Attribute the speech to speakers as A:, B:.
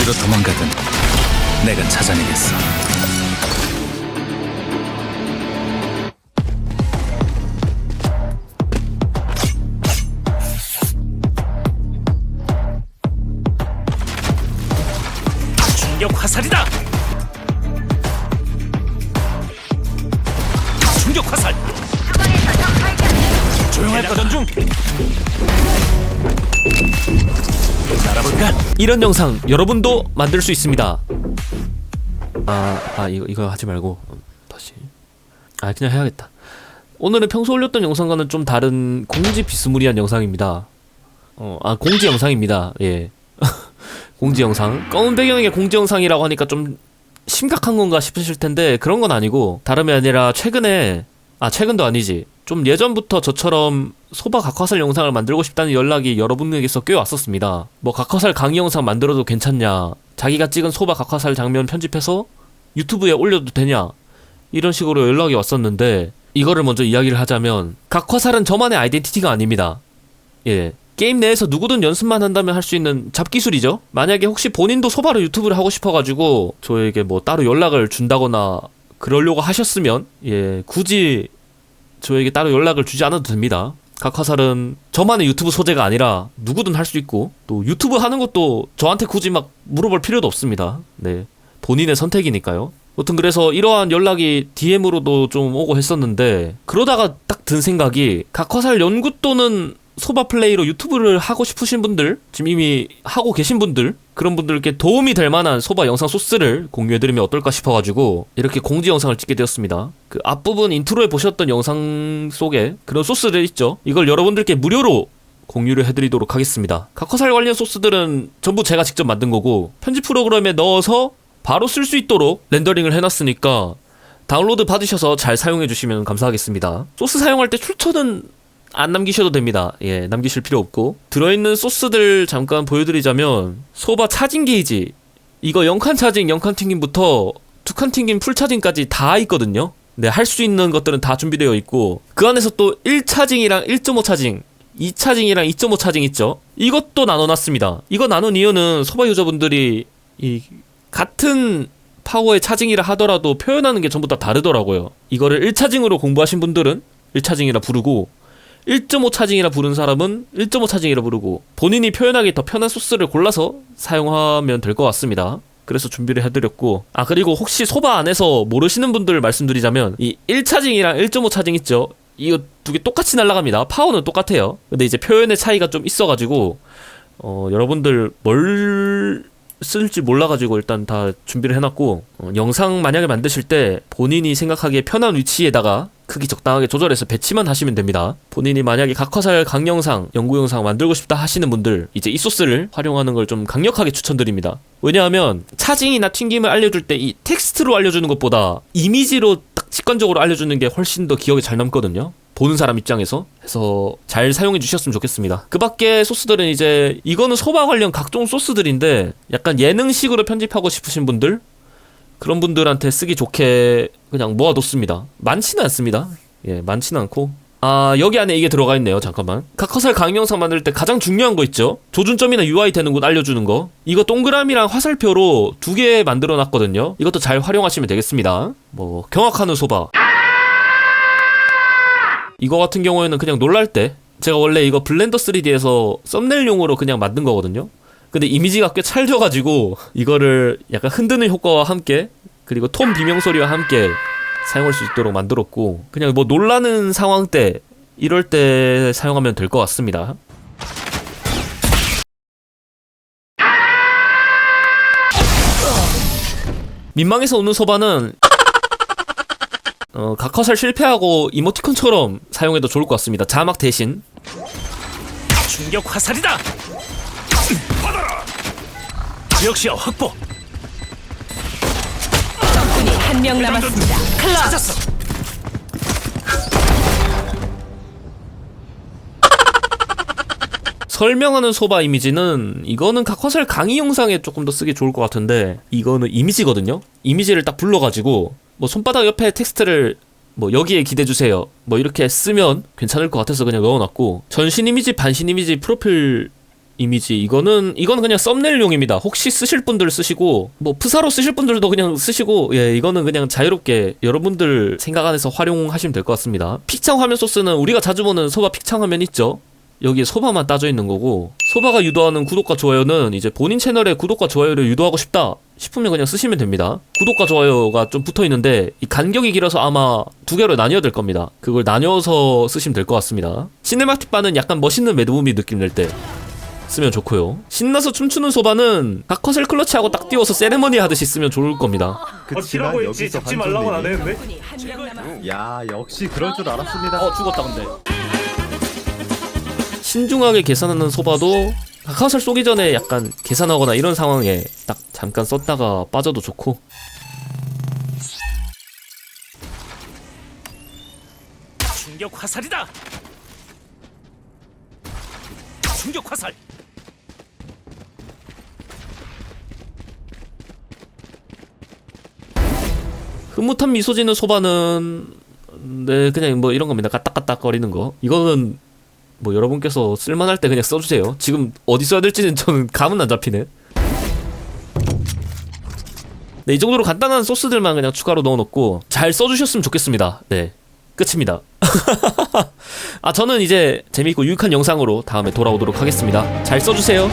A: 어디로 도망가든 내가 찾아내겠어.
B: 충격 화살이다. 충격 화살. 조용할 거던 중. 날아볼까?
C: 이런 영상 여러분도 만들 수 있습니다. 아, 아 이거 이거 하지 말고 음, 다시. 아 그냥 해야겠다. 오늘은 평소 올렸던 영상과는 좀 다른 공지 비스무리한 영상입니다. 어, 아 공지 영상입니다. 예. 공지 영상. 검은 배경의 공지 영상이라고 하니까 좀 심각한 건가 싶으실 텐데 그런 건 아니고 다름이 아니라 최근에 아 최근도 아니지 좀 예전부터 저처럼 소바 각화살 영상을 만들고 싶다는 연락이 여러분에게서 꽤 왔었습니다. 뭐 각화살 강의 영상 만들어도 괜찮냐? 자기가 찍은 소바 각화살 장면 편집해서 유튜브에 올려도 되냐? 이런 식으로 연락이 왔었는데 이거를 먼저 이야기를 하자면 각화살은 저만의 아이덴티티가 아닙니다. 예. 게임 내에서 누구든 연습만 한다면 할 수 있는 잡기술이죠. 만약에 혹시 본인도 소바로 유튜브를 하고 싶어가지고 저에게 뭐 따로 연락을 준다거나 그러려고 하셨으면 예 굳이 저에게 따로 연락을 주지 않아도 됩니다. 각 화살은 저만의 유튜브 소재가 아니라 누구든 할 수 있고 또 유튜브 하는 것도 저한테 굳이 막 물어볼 필요도 없습니다. 네. 본인의 선택이니까요. 아무튼 그래서 이러한 연락이 DM으로도 좀 오고 했었는데 그러다가 딱 든 생각이 각 화살 연구 또는 소바 플레이로 유튜브를 하고 싶으신 분들 지금 이미 하고 계신 분들 그런 분들께 도움이 될 만한 소바 영상 소스를 공유해드리면 어떨까 싶어가지고 이렇게 공지 영상을 찍게 되었습니다. 그 앞부분 인트로에 보셨던 영상 속에 그런 소스들 있죠? 이걸 여러분들께 무료로 공유를 해드리도록 하겠습니다. 각화살 관련 소스들은 전부 제가 직접 만든 거고 편집 프로그램에 넣어서 바로 쓸 수 있도록 렌더링을 해놨으니까 다운로드 받으셔서 잘 사용해 주시면 감사하겠습니다. 소스 사용할 때 출처는 안 남기셔도 됩니다. 예, 남기실 필요 없고 들어있는 소스들 잠깐 보여드리자면 소바 차징 게이지 이거 0칸 차징, 0칸 튕김부터 2칸 튕김 풀 차징까지 다 있거든요. 네, 할 수 있는 것들은 다 준비되어 있고 그 안에서 또 1차징이랑 1.5 차징 2차징이랑 2.5 차징 있죠. 이것도 나눠놨습니다. 이거 나눈 이유는 소바 유저분들이 이 같은 파워의 차징이라 하더라도 표현하는 게 전부 다 다르더라고요. 이거를 1차징으로 공부하신 분들은 1차징이라 부르고 1.5 차징이라 부른 사람은 1.5 차징이라 부르고 본인이 표현하기 더 편한 소스를 골라서 사용하면 될 것 같습니다. 그래서 준비를 해드렸고 아 그리고 혹시 소바 안에서 모르시는 분들 말씀드리자면 이 1차징이랑 1.5 차징 있죠? 이거 두 개 똑같이 날아갑니다. 파워는 똑같아요. 근데 이제 표현의 차이가 좀 있어가지고 어 여러분들 뭘 쓸지 몰라가지고 일단 다 준비를 해놨고 어, 영상 만약에 만드실 때 본인이 생각하기에 편한 위치에다가 크기 적당하게 조절해서 배치만 하시면 됩니다. 본인이 만약에 각화살 강영상, 연구 영상 만들고 싶다 하시는 분들 이제 이 소스를 활용하는 걸 좀 강력하게 추천드립니다. 왜냐하면 차징이나 튕김을 알려줄 때 이 텍스트로 알려주는 것보다 이미지로 딱 직관적으로 알려주는 게 훨씬 더 기억에 잘 남거든요. 보는 사람 입장에서 해서 잘 사용해 주셨으면 좋겠습니다. 그 밖에 소스들은 이제 이거는 소바 관련 각종 소스들인데 약간 예능식으로 편집하고 싶으신 분들 그런 분들한테 쓰기 좋게 그냥 모아뒀습니다. 많지는 않습니다. 예, 많지는 않고. 아, 여기 안에 이게 들어가 있네요. 잠깐만. 각화살 강영상 만들 때 가장 중요한 거 있죠? 조준점이나 UI 되는 곳 알려주는 거. 이거 동그라미랑 화살표로 두 개 만들어 놨거든요. 이것도 잘 활용하시면 되겠습니다. 뭐, 경악하는 소바. 이거 같은 경우에는 그냥 놀랄 때 제가 원래 이거 블렌더 3D에서 썸네일용으로 그냥 만든 거거든요. 근데 이미지가 꽤 찰져가지고 이거를 약간 흔드는 효과와 함께 그리고 톤 비명 소리와 함께 사용할 수 있도록 만들었고 그냥 뭐 놀라는 상황 때 이럴 때 사용하면 될 것 같습니다. 민망해서 오는 소바는 어, 각화살 실패하고 이모티콘처럼 사용해도 좋을 것 같습니다. 자막 대신
B: 충격 화살이다. 받아라. 지역 시야 확보.
D: 적군이 한 명 남았습니다. 클럽
B: 찾았어.
C: 설명하는 소바 이미지는 이거는 각화살 강의 영상에 조금 더 쓰기 좋을 것 같은데 이거는 이미지거든요. 이미지를 딱 불러가지고 뭐 손바닥 옆에 텍스트를 뭐 여기에 기대 주세요. 뭐 이렇게 쓰면 괜찮을 것 같아서 그냥 넣어놨고 전신 이미지, 반신 이미지, 프로필 이미지 이거는 이거는 그냥 썸네일용입니다. 혹시 쓰실 분들 쓰시고 뭐 프사로 쓰실 분들도 그냥 쓰시고 예 이거는 그냥 자유롭게 여러분들 생각 안에서 활용하시면 될 것 같습니다. 픽창 화면 소스는 우리가 자주 보는 소바 픽창 화면 있죠. 여기에 소바만 따져 있는 거고 소바가 유도하는 구독과 좋아요는 이제 본인 채널에 구독과 좋아요를 유도하고 싶다 싶으면 그냥 쓰시면 됩니다. 구독과 좋아요가 좀 붙어 있는데 이 간격이 길어서 아마 두 개로 나뉘어야 될 겁니다. 그걸 나뉘어서 쓰시면 될 것 같습니다. 시네마틱 바는 약간 멋있는 매드무비 느낌 낼때 쓰면 좋고요. 신나서 춤추는 소바는 각컷을 클러치하고 딱 띄워서 세레머니 하듯이 쓰면 좋을 겁니다.
E: 그치만 여기서 한손님이
D: 적군이 한 명 남았습니다.
E: 야 역시 그럴 줄 알았습니다
C: 어 죽었다 근데 신중하게 계산하는 소바도 카카오살 쏘기 전에 약간 계산하거나 이런 상황에 딱 잠깐 썼다가 빠져도 좋고
B: 충격 화살이다. 충격 화살.
C: 흐뭇한 미소 지는 소바는 네 그냥 뭐 이런 겁니다. 까딱까딱 거리는 거. 이거는 뭐 여러분께서 쓸만할 때 그냥 써주세요. 지금 어디 써야 될지는 저는 감은 안 잡히네. 네 이 정도로 간단한 소스들만 그냥 추가로 넣어놓고 잘 써주셨으면 좋겠습니다. 네 끝입니다. 아 저는 이제 재미있고 유익한 영상으로 다음에 돌아오도록 하겠습니다. 잘 써주세요